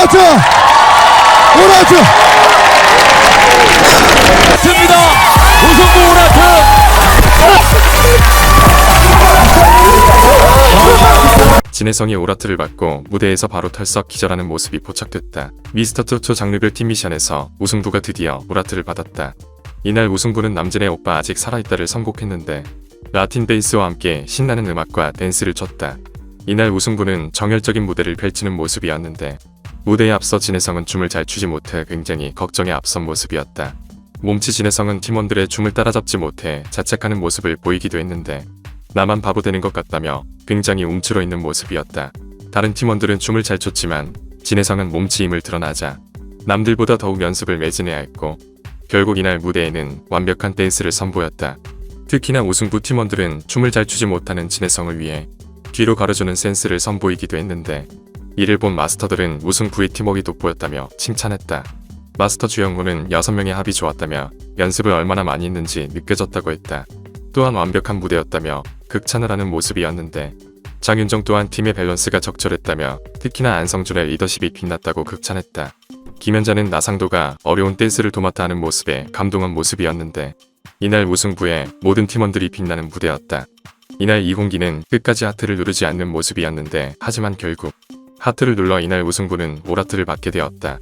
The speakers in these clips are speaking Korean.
오라트! 오라트! 듭니다. 우승부 오라트. 진해성이 오라트를 받고 무대에서 바로 털썩 기절하는 모습이 포착됐다. 미스터 토토 장르별 팀 미션에서 우승부가 드디어 오라트를 받았다. 이날 우승부는 남진의 오빠 아직 살아있다를 선곡했는데 라틴 베이스와 함께 신나는 음악과 댄스를 췄다. 이날 우승부는 정열적인 무대를 펼치는 모습이었는데 무대에 앞서 진해성은 춤을 잘 추지 못해 굉장히 걱정에 앞선 모습이었다. 몸치 진해성은 팀원들의 춤을 따라잡지 못해 자책하는 모습을 보이기도 했는데 나만 바보 되는 것 같다며 굉장히 움츠러 있는 모습이었다. 다른 팀원들은 춤을 잘 췄지만 진해성은 몸치임을 드러나자 남들보다 더욱 연습을 매진해야 했고 결국 이날 무대에는 완벽한 댄스를 선보였다. 특히나 우승부 팀원들은 춤을 잘 추지 못하는 진해성을 위해 뒤로 가려주는 센스를 선보이기도 했는데 이를 본 마스터들은 우승부의 팀워크가 돋보였다며 칭찬했다. 마스터 주영무는 6명의 합이 좋았다며 연습을 얼마나 많이 했는지 느껴졌다고 했다. 또한 완벽한 무대였다며 극찬을 하는 모습이었는데 장윤정 또한 팀의 밸런스가 적절했다며 특히나 안성준의 리더십이 빛났다고 극찬했다. 김현자는 나상도가 어려운 댄스를 도맡아 하는 모습에 감동한 모습이었는데 이날 우승부에 모든 팀원들이 빛나는 무대였다. 이날 이홍기는 끝까지 하트를 누르지 않는 모습이었는데 하지만 결국 하트를 눌러 이날 우승부는 오라트를 받게 되었다.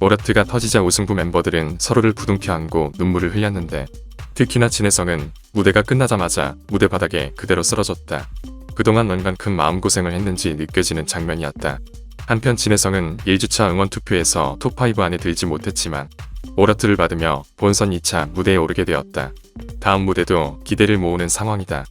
오라트가 터지자 우승부 멤버들은 서로를 부둥켜 안고 눈물을 흘렸는데 특히나 진해성은 무대가 끝나자마자 무대 바닥에 그대로 쓰러졌다. 그동안 큰 마음고생을 했는지 느껴지는 장면이었다. 한편 진해성은 1주차 응원 투표에서 톱5 안에 들지 못했지만 오라트를 받으며 본선 2차 무대에 오르게 되었다. 다음 무대도 기대를 모으는 상황이다.